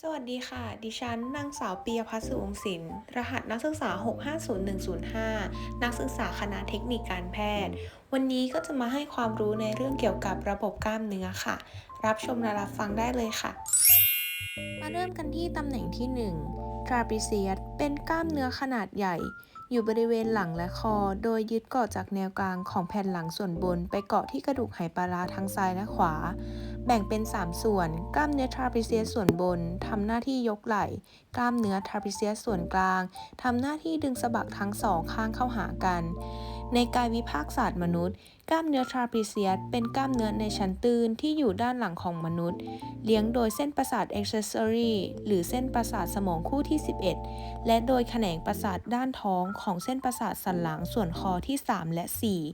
สวัสดีค่ะ ดิฉันนางสาวปียพัฒน์สุวงศิลป์รหัสนักศึกษา 650105 นักศึกษาคณะเทคนิคการแพทย์ วันนี้ก็จะมาให้ความรู้ในเรื่องเกี่ยวกับระบบกล้ามเนื้อค่ะ รับชมและรับฟังได้เลยค่ะ มาเริ่มกันที่ตำแหน่งที่ 1 trapezius เป็นกล้ามเนื้อขนาดใหญ่ อยู่บริเวณหลังและคอ โดยยึดเกาะจากแนวกลางของแผ่นหลังส่วนบน ไปเกาะที่กระดูกไหปลาร้าทั้งซ้ายและขวา แบ่งเป็น 3 ส่วน กล้ามเนื้อทราพิเซียส่วนบนทำหน้าที่ยกไหล่ กล้ามเนื้อทราพิเซียส่วนกลางทำหน้าที่ดึงสะบักทั้งสองข้างเข้าหากัน ในกายวิภาคศาสตร์มนุษย์ กล้ามเนื้อ trapezius เป็นกล้ามเนื้อในชั้นตื้นที่อยู่ด้านหลังของมนุษย์ เลี้ยงโดยเส้นประสาท accessory หรือเส้นประสาทสมองคู่ที่ 11 และโดยแขนงประสาทด้านท้องของเส้นประสาทสันหลังส่วนคอที่ 3 และ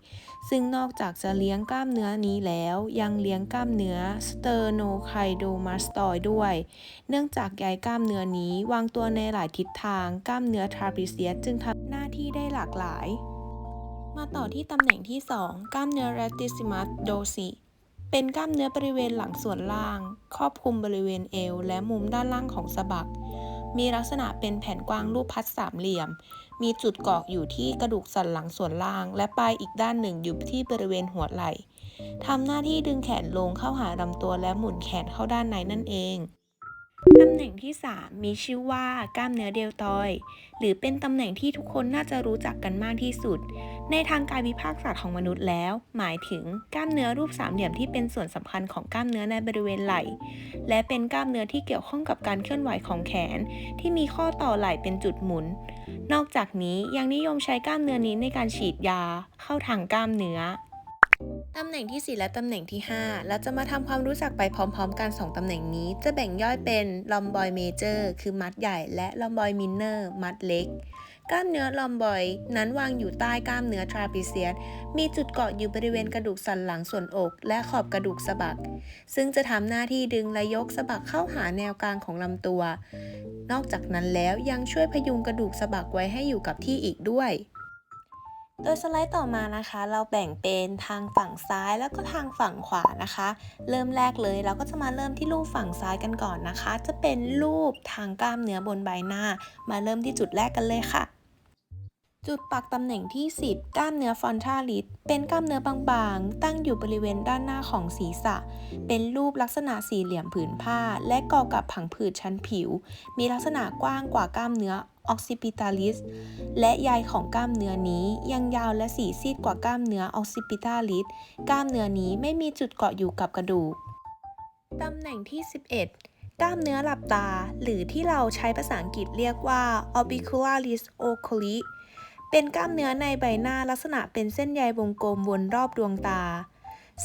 4 ซึ่งนอกจากจะเลี้ยงกล้ามเนื้อนี้แล้วยังเลี้ยงกล้ามเนื้อ sternocleidomastoid ด้วย เนื่องจากใยกล้ามเนื้อนี้วางตัวในหลายทิศทางกล้ามเนื้อ trapezius จึงทำหน้าที่ได้หลากหลาย มาต่อที่ตำแหน่งที่ 2 กล้ามเนื้อ latissimus dorsi เป็นกล้ามเนื้อบริเวณหลังส่วนล่าง ครอบคลุมบริเวณเอว และมุมด้านล่างของสะบัก มีลักษณะเป็นแผ่นกว้างรูปพัดสามเหลี่ยม มีจุดเกาะอยู่ที่กระดูกสันหลังส่วนล่าง และปลายอีกด้านหนึ่งอยู่ที่บริเวณหัวไหล่ทำหน้าที่ดึงแขนลงเข้าหาลำตัวและหมุนแขนเข้าด้านในนั่นเอง ตำแหน่งที่ 3 มีชื่อว่ากล้ามเนื้อเดลตอยหรือเป็นตำแหน่งที่ทุกคนน่าจะรู้จักกันมากที่สุด ในทางกายวิภาคศาสตร์ของมนุษย์แล้ว หมายถึงกล้ามเนื้อรูปสามเหลี่ยมที่เป็นส่วนสำคัญของกล้ามเนื้อในบริเวณไหล่ และเป็นกล้ามเนื้อที่เกี่ยวข้องกับการเคลื่อนไหวของแขน ที่มีข้อต่อไหล่เป็นจุดหมุน นอกจากนี้ยังนิยมใช้กล้ามเนื้อนี้ในการฉีดยา เข้าทางกล้ามเนื้อ ตำแหน่งที่ 4 และตำแหน่งที่ 5 เราจะมาทำความรู้จักไปพร้อมๆ กัน 2ตำแหน่งนี้ จะแบ่งย่อยเป็นลอมบอยเมเจอร์คือมัดใหญ่ และลอมบอยมินเนอร์มัดเล็ก กล้ามเนื้อลอมบอยนั้นวางอยู่ใต้กล้ามเนื้อทราปิเซียส มีจุดเกาะอยู่บริเวณกระดูกสันหลังส่วนอก และขอบกระดูกสะบัก ซึ่งจะทำหน้าที่ดึงและยกสะบักเข้าหาแนวกลางของลำตัว นอกจากนั้นแล้วยังช่วยพยุงกระดูกสะบักไว้ให้อยู่กับที่อีกด้วย โดยสไลด์ต่อมานะคะ เราแบ่งเป็นทางฝั่งซ้ายแล้วก็ทางฝั่งขวานะคะ เริ่มแรกเลยเราก็จะมาเริ่มที่รูปฝั่งซ้ายกันก่อนนะคะ จะเป็นรูปทางกล้ามเนื้อบนใบหน้า มาเริ่มที่จุดแรกกันเลยค่ะ จุดปักตำแหน่งที่ 10 กล้ามเนื้อฟอนทาลิสเป็นกล้ามเนื้อบางๆ ตั้งอยู่บริเวณด้านหน้าของศีรษะ เป็นรูปลักษณะสี่เหลี่ยมผืนผ้า และก่อกับผังผืดชั้นผิว มีลักษณะกว้างกว่ากล้ามเนื้อ ออกซิปิตาลิสและใยของกล้ามเนื้อนี้ยังยาวและสีซีดกว่ากล้ามเนื้อออกซิปิตาลิสกล้ามเนื้อนี้ไม่มีจุดเกาะอยู่กับกระดูก ตำแหน่งที่ 11 กล้ามเนื้อหลับตา หรือที่เราใช้ภาษาอังกฤษเรียกว่า orbicularis oculi เป็นกล้ามเนื้อในใบหน้าลักษณะเป็นเส้นใยวงกลมวนรอบดวงตา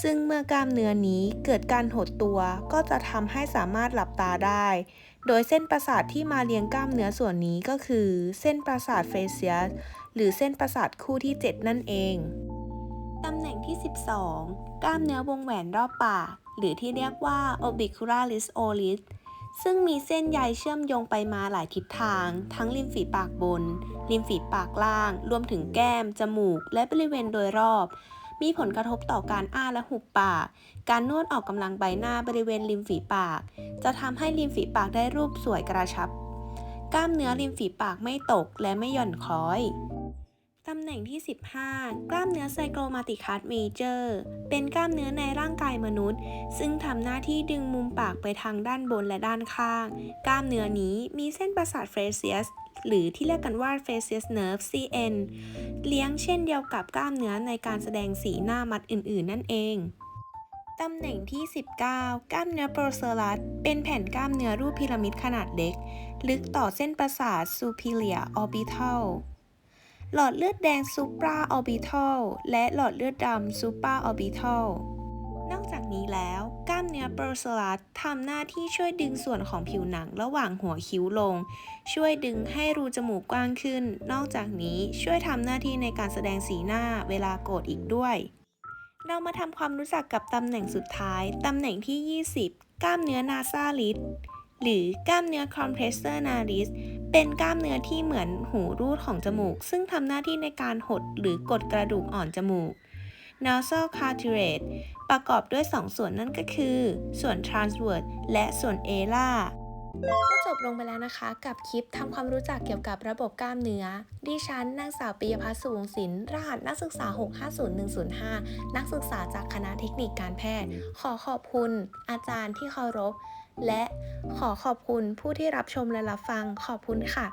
ซึ่งเมื่อกล้ามเนื้อนี้เกิดการหดตัวก็จะทำให้สามารถหลับตาได้ โดยเส้นประสาทที่มาเลี้ยงกล้ามเนื้อส่วนนี้ก็คือ เส้นประสาทเฟเซียสหรือเส้นประสาทคู่ที่ 7 นั่นเอง ตำแหน่งที่ 12 กล้ามเนื้อวงแหวนรอบปาก หรือที่เรียกว่า orbicularis oris ซึ่งมีเส้นใยเชื่อมโยงไปมาหลายทิศทาง ทั้งริมฝีปากบน ริมฝีปากล่าง รวมถึงแก้ม จมูก และบริเวณโดยรอบ มีผลกระทบต่อการอ้าและหุบปาก การนวดออกกำลังใบหน้าบริเวณริมฝีปาก จะทำให้ริมฝีปากได้รูปสวยกระชับ กล้ามเนื้อริมฝีปากไม่ตกและไม่หย่อนคล้อยตำแหน่งที่ 15 กล้ามเนื้อไซโครมาติคัสเมเจอร์ เป็นกล้ามเนื้อในร่างกายมนุษย์ ซึ่งทำหน้าที่ดึงมุมปากไปทางด้านบนและด้านข้าง กล้ามเนื้อนี้มีเส้นประสาทเฟรเซียส หรือที่เรียกกันว่า facial nerve CN เลี้ยงเช่นเดียวกับกล้ามเนื้อในการแสดงสีหน้ามัดอื่น ๆ นั่นเองตำแหน่งที่ 19 กล้ามเนื้อโปรเซอรัส เป็นแผ่นกล้ามเนื้อรูปพีระมิดขนาดเล็ก ลึกต่อเส้นประสาท superior orbital หลอดเลือดแดง supra orbital และหลอดเลือดดำ supra orbital นอกจากนี้แล้ว กล้ามเนื้อโปรเซอรัสทำหน้าที่ช่วยดึงส่วนของผิวหนังระหว่างหัวคิ้วลง ช่วยดึงให้รูจมูกกว้างขึ้น นอกจากนี้ช่วยทำหน้าที่ในการแสดงสีหน้าเวลาโกรธอีกด้วย เรามาทำความรู้จักกับตำแหน่งสุดท้าย ตำแหน่งที่ 20 กล้ามเนื้อนาซาลิสหรือกล้ามเนื้อ compressor naris เป็นกล้ามเนื้อที่เหมือนหูรูดของจมูก ซึ่งทำหน้าที่ในการหดหรือกดกระดูกอ่อนจมูก nasal cartilage ประกอบด้วย 2 ส่วนนั่นก็คือ ส่วน transverse และส่วน alar ก็จบลงไปแล้วนะคะกับคลิปทำความรู้จักเกี่ยวกับระบบกล้ามเนื้อ ดิฉันนางสาวปิยพัฒน์สุวงศิลป์รหัสนักศึกษา 650105 นักศึกษาจากคณะเทคนิคการแพทย์ ขอขอบคุณ อาจารย์ที่เคารพ และขอขอบคุณผู้ที่รับชมและรับฟังขอบคุณค่ะ